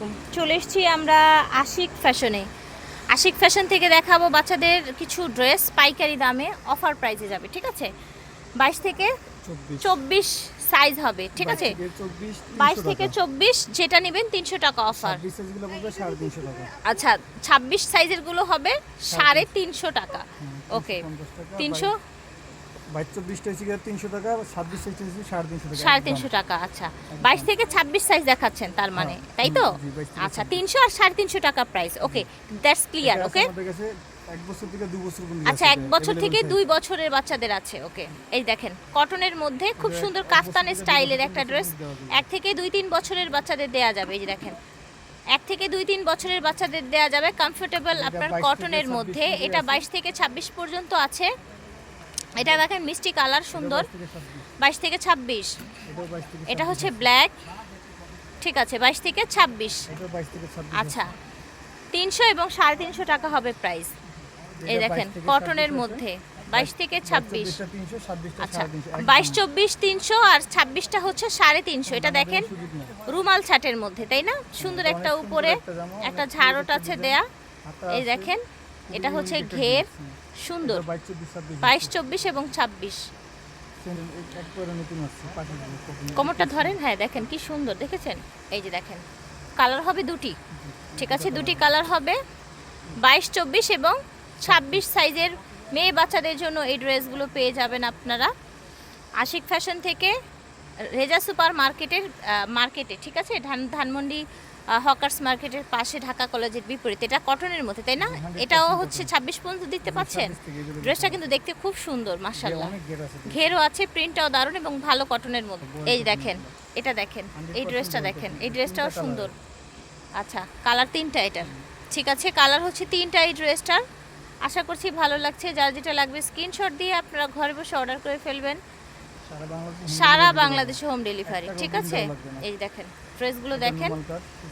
আলাইকুম চলে এসেছি আমরা আশিক ফ্যাশনে। আশিক ফ্যাশন থেকে দেখাবো বাচ্চাদের কিছু ড্রেস পাইকারি দামে অফার প্রাইসে যাবে ঠিক আছে? বাইশ থেকে চব্বিশ। সাইজ হবে ঠিক আছে? বাইশ থেকে চব্বিশ যেটা নেবেন তিনশো টাকা অফার। আচ্ছা ছাব্বিশ সাইজেরগুলো হবে সাড়ে তিনশো। টাকা। ওকে তিনশো বাইশ চব্বিশটা হচ্ছে তিনশো টাকা ছাব্বিশ সাইজটা হচ্ছে সাড়ে তিনশো টাকা সাড়ে তিনশো টাকা আচ্ছা। বাইশ থেকে ছাব্বিশ সাইজ দেখাচ্ছেন তার মানে হ্যাঁ, তাই তো? জি, 22 থেকে আচ্ছা তিনশো আর সাড়ে তিনশো টাকা price okay that's clear okay এক বছর থেকে দু বছর আচ্ছা এক বছর থেকে দুই বছরের বাচ্চাদের আছে ওকে এই দেখেন কটনের মধ্যে খুব সুন্দর কাফতানের স্টাইলের একটা ড্রেস এক থেকে দুই তিন বছরের বাচ্চাদের দেয়া যাবে এই যে দেখেন। এক থেকে দুই তিন বছরের বাচ্চাদের দেয়া যাবে কমফোর্টেবল আপনার কটনের মধ্যে। এটা বাইশ থেকে ছাব্বিশ পর্যন্ত আছে। এটা দেখেন মিষ্টি কালার সুন্দর। 22 থেকে 26, বাইশ থেকে ছাব্বিশ। এটাও 22 থেকে এটা হচ্ছে ব্ল্যাক। ঠিক আছে বাইশ থেকে ছাব্বিশ। এটাও 22 থেকে 26 আচ্ছা তিনশো এবং সাড়ে তিনশো টাকা হবে প্রাইস এই দেখেন কটনের মধ্যে। বাইশ থেকে ছাব্বিশ। 24টা 300, 26টা আচ্ছা বাইশ চব্বিশ তিনশো আর ছাব্বিশটা হচ্ছে সাড়ে তিনশো। এটা দেখেন রুমাল ছাটের মধ্যে তাই না? সুন্দর একটা উপরে একটা ঝাড়ট আছে দেয়া। এই দেখেন এটা হচ্ছে ঘের সুন্দর। এটা 22, 24, 26 বাইশ চব্বিশ এবং ছাব্বিশ। কোমরটা ধরেন হ্যাঁ দেখেন কি সুন্দর দেখেছেন? এই যে দেখেন কালার হবে দুটি। ঠিক আছে দুটি কালার হবে। বাইশ চব্বিশ এবং ছাব্বিশ সাইজের মেয়ে বাচ্চাদের জন্য এই ড্রেসগুলো পেয়ে যাবেন আপনারা। আশিক ফ্যাশন থেকে রেজা সুপার মার্কেটের মার্কেটে ঠিক আছে? ধান ধানমন্ডি হকার্স মার্কেটের পাশে ঢাকা কলেজের বিপরীতে। এটা কটনের মধ্যে, তাই না? এটাও হচ্ছে ছাব্বিশ পর্যন্ত দেখতে পাচ্ছেন 26 থেকে এগুলো ড্রেসটা কিন্তু দেখতে খুব সুন্দর মাসাল্লাহ। ঘেরও আছে, প্রিন্টটাও দারুণ এবং ভালো কটনের মধ্যে। এই দেখেন, এটা দেখেন, এই ড্রেসটা দেখেন, এই ড্রেসটাও সুন্দর। আচ্ছা কালার তিনটা এটার। ঠিক আছে, কালার হচ্ছে তিনটা এই ড্রেসটার। আশা করছি ভালো লাগছে। যার যেটা লাগবে স্ক্রিনশট দিয়ে আপনারা ঘরে বসে অর্ডার করে ফেলবেন। সারা বাংলাদেশে হোম ডেলিভারি ঠিক আছে। এই দেখেন। ড্রেসগুলো দেখেন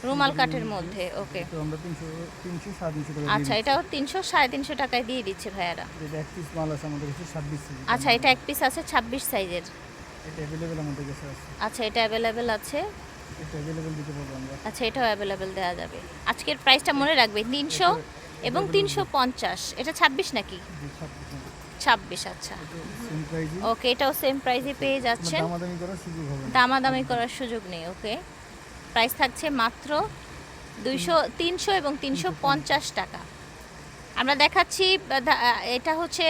রুমাল রুমাল মধ্যে ওকে। তো আমরা 300 300 350 টাকা দিয়ে আচ্ছা এটাও তিনশো সাড়ে তিনশো টাকায় দিয়ে দিচ্ছে ভাইয়ারা। এটা এক পিস মাল আছে আমাদের কাছে 26 কেজি। আচ্ছা এটা এক পিস আছে ছাব্বিশ সাইজের। আচ্ছা এটা অ্যাভেলেবেল আছে। আমরা। আচ্ছা এটাও অ্যাভেলেবেল দেওয়া যাবে। আজকের প্রাইসটা মনে রাখবে তিনশো এবং তিনশো পঞ্চাশ। এটা ছাব্বিশ নাকি? জি, 26 না। ছাব্বিশ আচ্ছা। ওকে এটাও সেম প্রাইসে পেয়ে যাচ্ছেন। না। দামাদামি করার সুযোগ নেই ওকে। প্রাইস থাকছে মাত্র দুইশো তিনশো এবং তিনশো পঞ্চাশ টাকা। আমরা দেখাচ্ছি এটা হচ্ছে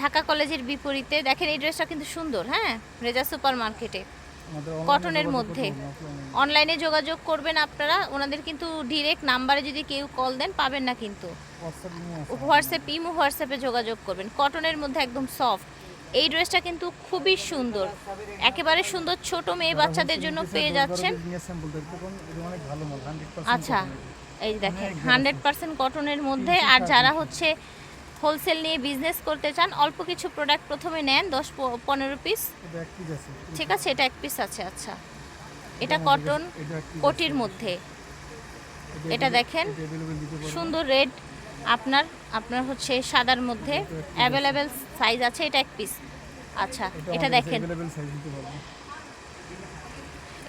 ঢাকা কলেজের বিপরীতে। দেখেন এই ড্রেসটা কিন্তু সুন্দর হ্যাঁ? রেজা সুপার মার্কেটে কটনের মধ্যে। অনলাইনে যোগাযোগ করবেন আপনারা। ওনাদের কিন্তু ডিরেক্ট নাম্বারে যদি কেউ কল দেন পাবেন না কিন্তু। হোয়াটসঅ্যাপ ইমো হোয়াটসঅ্যাপে যোগাযোগ করবেন। কটনের মধ্যে একদম সফট এই ড্রেসটা কিন্তু খুবই সুন্দর। একেবারে সুন্দর ছোট মেয়ে বাচ্চাদের জন্য পেয়ে যাচ্ছেন। বারো piece নিয়ে sample দেখতে পান, এটা অনেক ভালো মাল, 100% আচ্ছা এই দেখেন হান্ড্রেড পার্সেন্ট কটনের মধ্যে। আর যারা হচ্ছে হোলসেল নিয়ে বিজনেস করতে চান অল্প কিছু প্রোডাক্ট প্রথমে নেন দশ পনেরো পিস। ঠিক আছে। এটা এক পিস আছে আচ্ছা। এটা কটন কোটির মধ্যে। এটা দেখেন। সুন্দর রেড। আপনার আপনার হচ্ছে সাদার মধ্যে অ্যাভেলেবেল সাইজ আছে এটা এক পিস আচ্ছা এটা দেখেন।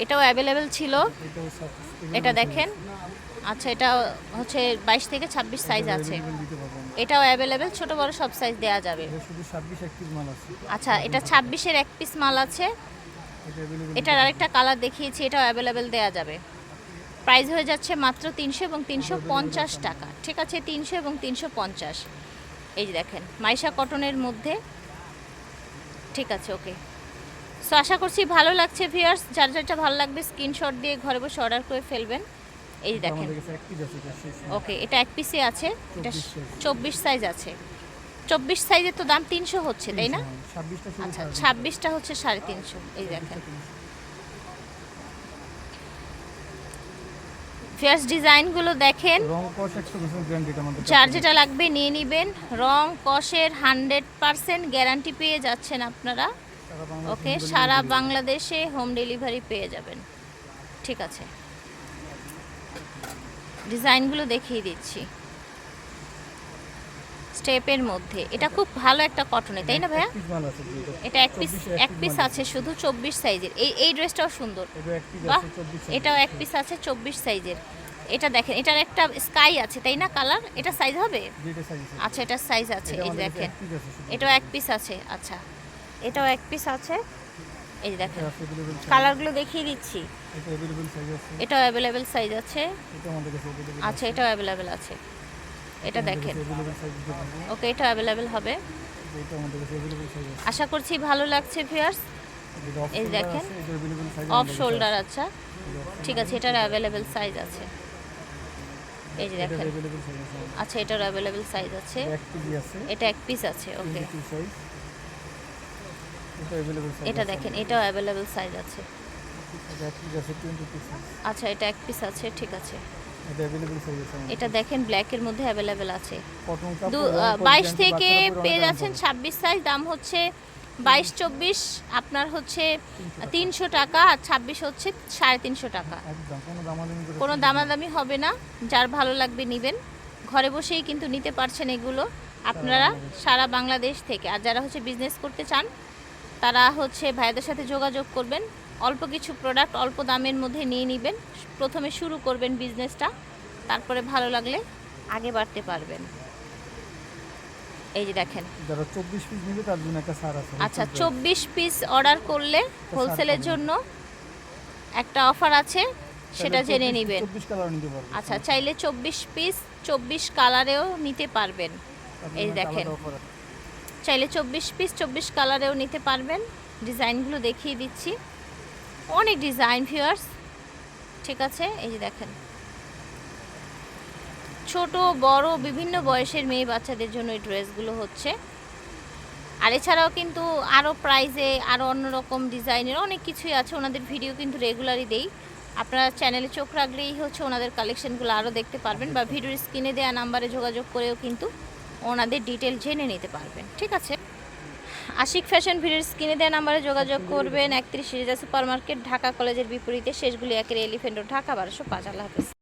এটাও অ্যাভেলেবেল ছিল। এটা দেখেন। আচ্ছা এটা হচ্ছে বাইশ থেকে ছাব্বিশ সাইজ আছে। এটাও অ্যাভেলেবেল ছোট বড় সব সাইজ দেওয়া যাবে। এটা শুধু 26 এক piece মাল আছে। আচ্ছা এটা ছাব্বিশের এক পিস মাল আছে। এটার আরেকটা কালার দেখিয়েছি এটাও অ্যাভেলেবেল দেওয়া যাবে। প্রাইস হয়ে যাচ্ছে মাত্র তিনশো এবং তিনশো পঞ্চাশ টাকা। ঠিক আছে তিনশো এবং তিনশো পঞ্চাশ। এই যে দেখেন মাইশা কটনের মধ্যে। ঠিক আছে ওকে। সো আশা করছি ভালো লাগছে ভিউয়ার্স যার যেটা ভালো লাগবে স্ক্রিনশট দিয়ে ঘরে বসে অর্ডার করে ফেলবেন। এই যে দেখেন। ওকে এটা এক পিসে আছে। এটা চব্বিশ সাইজ আছে। চব্বিশ সাইজের তো দাম তিনশো হচ্ছে তাই না? হ্যাঁ, 26টা শুধু আচ্ছা ছাব্বিশটা হচ্ছে সাড়ে তিনশো। এই দেখেন। ফেয়ার্স ডিজাইনগুলো দেখেন। রং কস 100% guaranteed আমাদের কাছে। যার যেটা লাগবে নিয়ে নেবেন। রং কষের হান্ড্রেড পারসেন্ট গ্যারান্টি পেয়ে যাচ্ছেন আপনারা। ওকে সারা বাংলাদেশে হোম ডেলিভারি পেয়ে যাবেন। ঠিক আছে। ডিজাইনগুলো দেখিয়ে দিচ্ছি। স্টেপের মধ্যে। এটা খুব ভালো একটা কটনে তাই না ভাইয়া? এটা এক পিস এক পিস আছে শুধু চব্বিশ সাইজের এই এই ড্রেসটাও সুন্দর। বাহ! এটাও এক পিস আছে চব্বিশ সাইজের এটা দেখেন এটার একটা স্কাই আছে তাই না কালার এটা সাইজ হবে? আচ্ছা এটার সাইজ আছে এই দেখেন। এটাও এক পিস আছে আচ্ছা। এটাও এক পিস আছে। এই যে দেখেন। কালারগুলো দেখিয়ে দিচ্ছি। এটা অ্যাভেলেবল সাইজ আছে। এটাও অ্যাভেলেবেল সাইজ আছে। আচ্ছা এটাও অ্যাভেলেবেল আছে। এটা দেখেন। ওকে, এটা অ্যাভেলেবেল হবে। আশা করছি ভালো লাগছে ভিউয়ার্স এই দেখেন। অফ শোল্ডার আচ্ছা। ঠিক আছে, এটার অ্যাভেলেবেল সাইজ আছে। এই যে দেখেন। আচ্ছা এটার অ্যাভেলেবেল সাইজ আছে। এটা এক পিস আছে, ওকে। এটা দেখেন, এটাও অ্যাভেলেবেল সাইজ আছে। এটা এক পিস আছে 22 সাইজ আচ্ছা এটা এক পিস আছে, ঠিক আছে। এটা দেখেন ব্ল্যাকের মধ্যে অ্যাভেলেবেল আছে। বাইশ থেকে পেয়ে যাচ্ছেন ছাব্বিশ সাইজ দাম হচ্ছে বাইশ চব্বিশ আপনার হচ্ছে তিনশো টাকা। আর ছাব্বিশ হচ্ছে সাড়ে তিনশো টাকা। একদম কোনো দামাদামি করে কোনো দামাদামি হবে না যার ভালো লাগবে নেবেন। ঘরে বসেই কিন্তু নিতে পারছেন এগুলো আপনারা সারা বাংলাদেশ থেকে। আর যারা হচ্ছে বিজনেস করতে চান তারা হচ্ছে ভাইদের সাথে যোগাযোগ করবেন। অল্প কিছু প্রোডাক্ট অল্প দামের মধ্যে নিয়ে নেবেন। প্রথমে শুরু করবেন বিজনেসটা তারপরে ভালো লাগলে আগে বাড়তে পারবেন। এই যে দেখেন। যারা 24 পিস নিবে তার জন্য একটা ছাড় আছে। আচ্ছা চব্বিশ পিস অর্ডার করলে হোলসেলের জন্য একটা অফার আছে সেটা জেনে নেবেন। 24 কালার নিতে পারবে আচ্ছা চাইলে চব্বিশ পিস চব্বিশ কালারেও নিতে পারবেন। এই দেখেন। চাইলে চব্বিশ পিস চব্বিশ কালারেও নিতে পারবেন। ডিজাইনগুলো দেখিয়ে দিচ্ছি। অনেক ডিজাইন ভিউয়ার্স ঠিক আছে? এই যে দেখেন। ছোট, বড়, বিভিন্ন বয়সের মেয়ে বাচ্চাদের জন্য এই ড্রেসগুলো হচ্ছে। আর এছাড়াও কিন্তু আরও প্রাইজে আরও অন্যরকম ডিজাইনের অনেক কিছুই আছে। ওনাদের ভিডিও কিন্তু রেগুলারই দেই। আপনারা চ্যানেলে চোখ রাখলেই হচ্ছে ওনাদের কালেকশনগুলো আরও দেখতে পারবেন বা ভিডিওর স্ক্রিনে দেওয়া নাম্বারে যোগাযোগ করেও কিন্তু ওনাদের ডিটেল জেনে নিতে পারবেন, ঠিক আছে? আশিক ফ্যাশন ভিড়ের স্ক্রিনে দেওয়া নাম্বারে যোগাযোগ করবেন একত্রিশ সিরিজা সুপার মার্কেট ঢাকা কলেজের বিপরীতে শেষগুলি একের এলিফেন্ট ঢাকা বারোশো পাঁচ। আল্লাহ হাফেজ।